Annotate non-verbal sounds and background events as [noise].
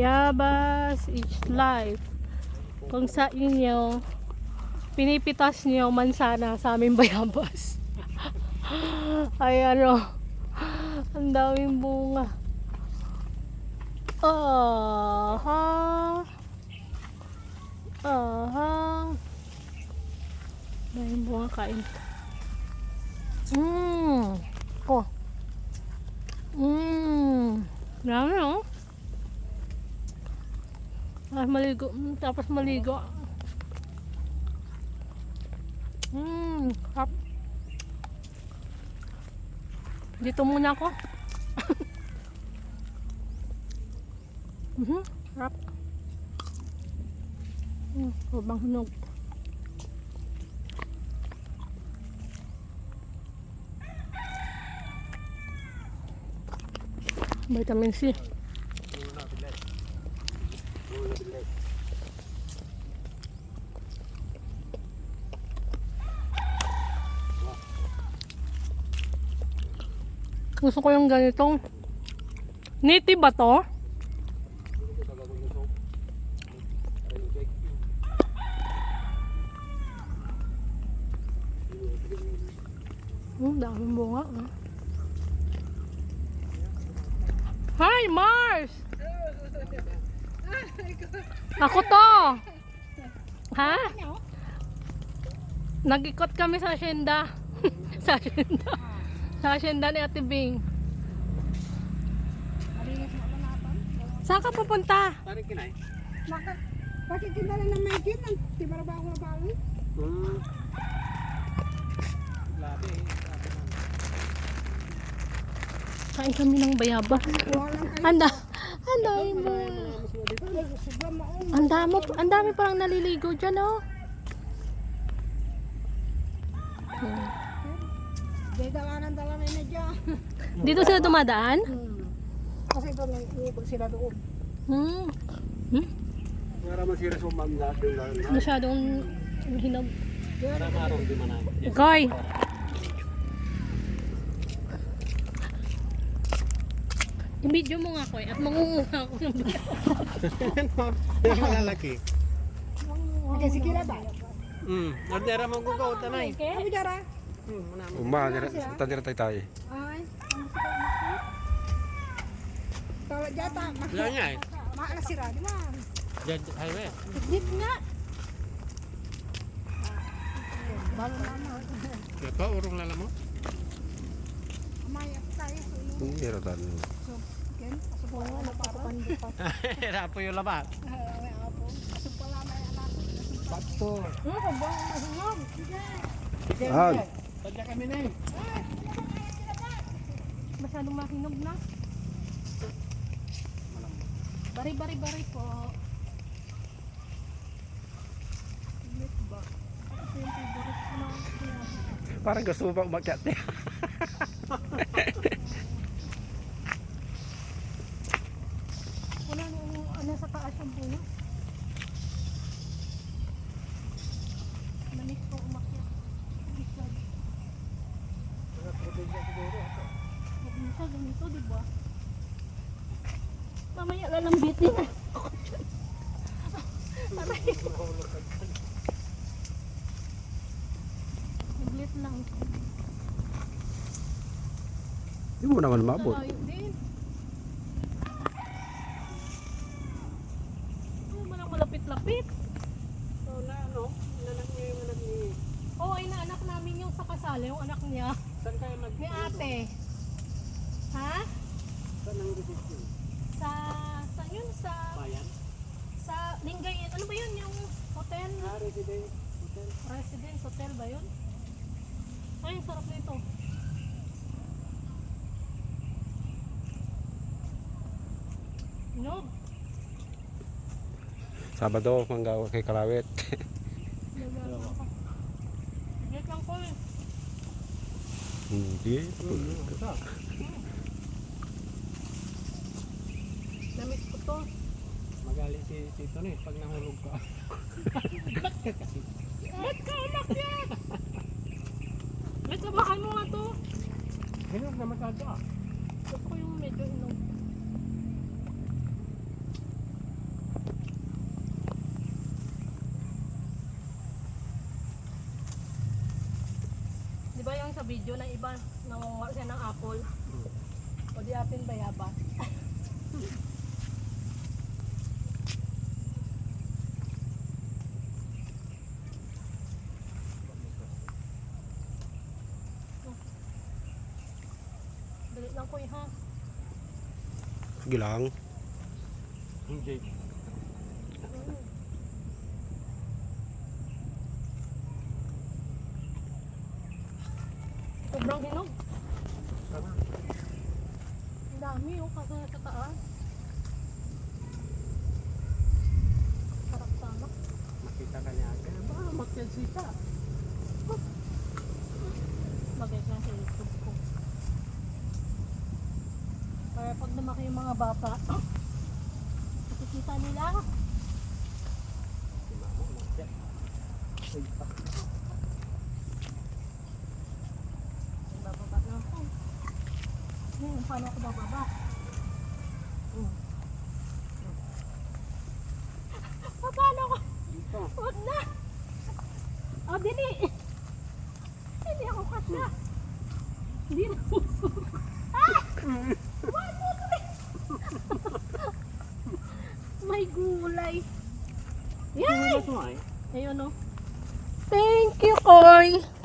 Bayabas is life. Kung sa inyo, pinipitas niyo mansana sa aming bayabas. [laughs] Ay ano, ang daming bunga. Aha. Aha. Daming bunga kain. Mmm. Ko. Mmm. Dami oh. Ah, maligo. Mm, tapos maligo. Mmm. Hap. Dito muna ako. [laughs] Mhm. Harap. Mm, ubang hinog. Vitamin C. Gusto ko yung ganitong native ba to? Hmm, daming bunga. ah. Hi, Mars! Ako to! Ha? Nag-ikot kami sa asyenda. [laughs] sa asyenda. Sa asyenda ni Ate Bing. Saan ka pupunta? Tarik kinay. Maka, pakikindala na may gin, ang tibarabaho na bawin. Hmm. Labi. Kain kami ng bayabas. Kayo. Anda, ang Ang dami, ang dami parang naliligo dyan, oh. Hmm. Dito sila dumadaan? Hmm. Kasi ito na iikot sila doon. Hmm. Hmm? Para masira sa lang. Masyadong hinog. Para I-video mo nga, Koy, at mangunguha ako ng Yung malalaki. Hindi, sige na ba? Hmm. Nardera mo ko ko tanay. Kami dara. Hmm. Mo. Uma, tandira tayo tayo. Ay. Tawag jata. Wala niya eh. Maala sira, di ba? Dead highway. Jeep nga! Balo mama. Kaya pa, urong lala mo? So, yung Hindi rin tayo. ken, aso po nga, napapan di pa. Yung labat. May apo. Aso pala may anak. Pato. Ba ba? Mahingog. Sige. Ah, Tadya kami na eh. Masyadong mahinog na. Bari, bari, bari po. Ba? Parang gusto mo pa umakyat niya. [laughs] Wala nung ano sa taas yung puno. Manis ko umakyat. Masyad. Huwag mo siya ganito, di ba? Mamaya lalambitin na. Aray. Naglit lang. Hindi mo naman mabot. Din. Ano man ang malapit-lapit? So na ano, nanak niya yung anak ni... Oo, ay naanak namin yung sa kasal, yung anak niya. Saan kayo nag... Ni ate. Ha? Saan ang reception? Sa, sa yun, sa, Bayan? sa Lingay, ano ba yun, yung hotel? Ah, resident. Hotel. Residence hotel ba yun? Ay, sarap nito. Nog. Sabado, manggawa kay Kalawit. Saglit lang ko eh. Hindi. Namiss ko to. Magaling si Tito na eh, pag nahulog ka. Ba't ka umakyat? Ba't nabakan mo nga to? Hinog na masyado ah. Gusto ko yung medyo hinog. Di ba yung sa video na iba, nangungar siya ng apple? Hmm. O di atin bayabas? [laughs] Dali lang ko ha. Sige lang. Sobrang hinog. Ang dami oh, kasi sa taas. Sarap sana. Makita ka niya. Kaya ba, magkansita. Mag-guys lang sa YouTube ko. Para pag lumaki yung mga bata, [clears throat] makikita nila. Bababa na ako. Hmm, paano ako bababa? Hmm. [laughs] Paano ako? Huwag na! Oh, dili! Hindi ako kasya. Hindi na puso. Ah! One, two, three. May gulay. Yay! Ito ay. Ayun o. Thank you, Koy.